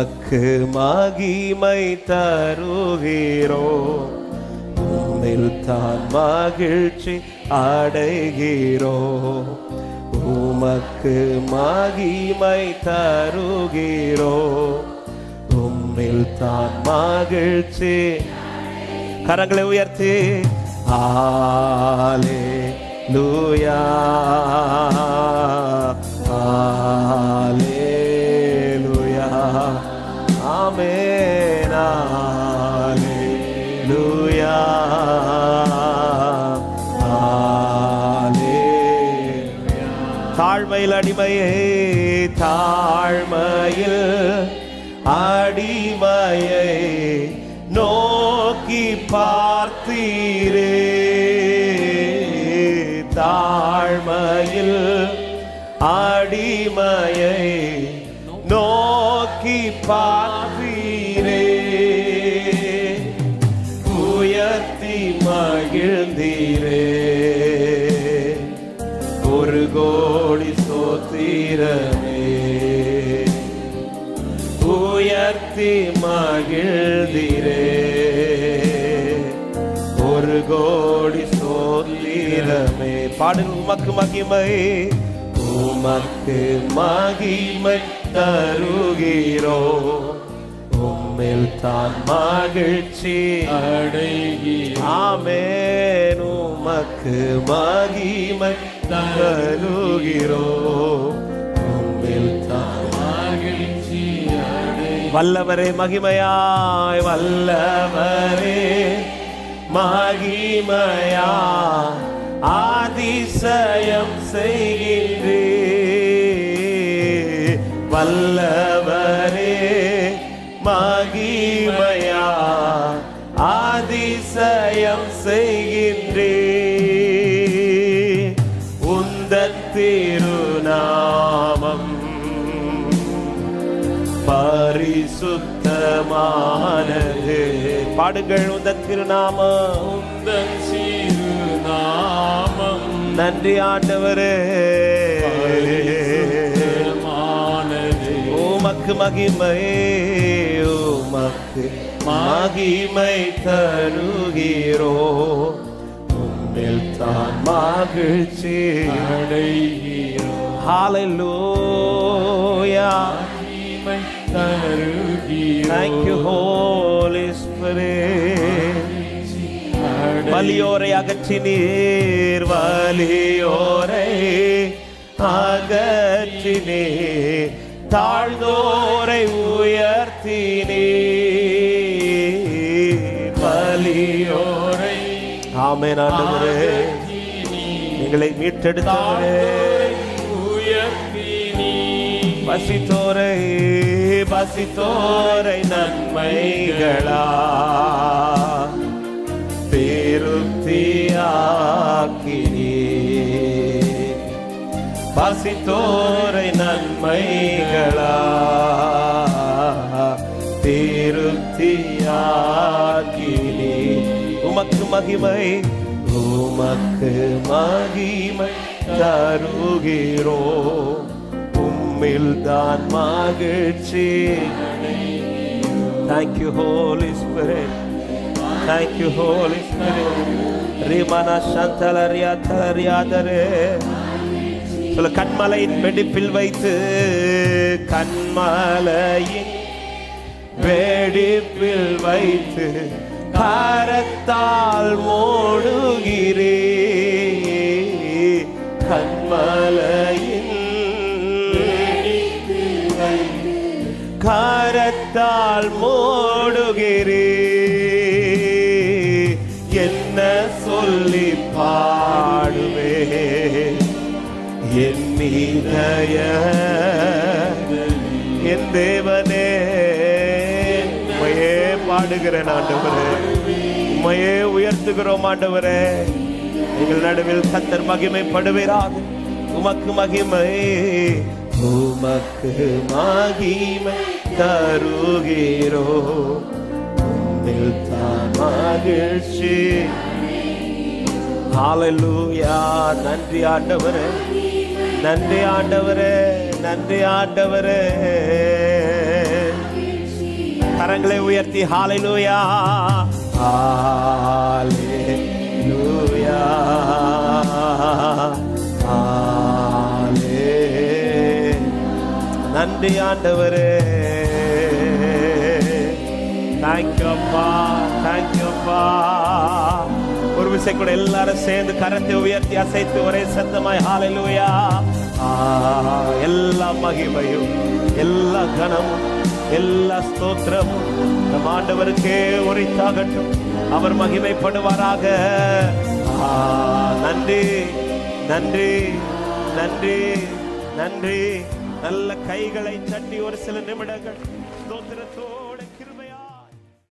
உமக்கு மகிமை தருகிறோ உம்மில் தான் மகிழ்ச்சி அடைகிறோ. உமக்கு மகிமை தருகிறோ. உம்மில் தான் மகிழ்ச்சி. கரங்களை உயர்த்தி. ஆலே லூயா ஆமென். ஆலே லூயா தாழ்மையில் அடிமையே தாழ்மையில் அடிமையை நோக்கி பார்த்தீரே. தாழ்மையில் அடிமையை நோக்கி பார்த்த மகிழ்ந்தீரே. ஒரு கோடி சோத்திரமே உயர்த்தி மகிழ்ந்தீரே. ஒரு கோடி சோத்திரமே பாடல் உமக்கு மகிமை உமக்கு மகிமை தருகிறோம். உம்மில் தான் மகிழ்ச்சி. அடைகி ஆமென். உமக்கு மகிமை தருகிறோ உம்மில் தான் மகிழ்ச்சி. வல்லவரே மகிமையாய் வல்லவரே. மகிமையா ஆதிசயம் செய்கின்றே வல்லவரே. மகிமையா ஆதிசயம் செய்கின்றே உந்தன் திருநாமம் பரிசுத்தமானது. பாடுங்கள் உந்த திருநாமம். உந்தன் சிறுநாமம் நன்றி ஆண்டவரே. உமக்கு மகிமை உமக்கு மகிமை தருகிறோ. உம்மில் தான் மகிழ்ச்சி ஹalleluya மகிமை தருகிறோம். Thank you holy spirit. வலியோரை அகற்றினீர் வலியோரை அகற்றினீர் தாழ்ந்தோரை உயர்த்தினீர். வலியோரை ஆமென் ஆண்டவரே. எங்களை மீட்டெடுத்தவரே. உயர்த்தினீ பசித்தோரை பசித்தோரை நன்மைகளா திருப்தியாக்கினே பசித்தோரை நன்மைகளா திருப்தியாக்கினே உமக்கு மகிமை உமக்கு மகிமை தருகிறோ உம்மில் தான் மகிழ்ச்சி thank you holy spirit thank you holy spirit ரிமனா சந்தலரியா தலரியாதரே சொல்ல கண்மலையின் வெடிப்பில் வைத்து கண்மலையின் வெடிப்பில் வைத்து காரத்தால் மூடுகிறே கண்மலையின் காரத்தால் மோடுகிறே. என்ன சொல்லி பாடுவே என் இதய என் தேவனே உம்மையே பாடுகிறேன் ஆண்டவரே. உம்மையே உயர்த்துகிறோம் ஆண்டவரே. எங்கள் நடுவில் கத்தர் மகிமைப்படுவீராக. உமக்கு மகிமை உமக்கு மகிமை தருகிறோ. உம்மில் தான் மகிழ்ச்சி. ஹalleluya. நன்றி ஆண்டவரே. நன்றி ஆண்டவரே நன்றி ஆண்டவரே. கரங்களை உயர்த்தி ஹalleluya. லூயா ஹalலே நன்றி ஆண்டவரே. தேங்க்யூப்பா தேங்க்யூப்பா தேங்க்யூ கூட எல்லாரும் சேர்ந்து கரத்தை உயர்த்தி அசைத்து ஒரே சத்தமாய் ஹalleluya எல்லா மகிமையும் எல்லா கனமும் எல்லா ஸ்தோத்திரமும் நம் ஆண்டவருக்கே உரைத்தாகட்டும். அவர் மகிமைப்படுவாராக. நன்றி நன்றி நன்றி நன்றி. நல்ல கைகளை தட்டி ஒரு சில நிமிடங்கள் ஸ்தோத்திரத்தோ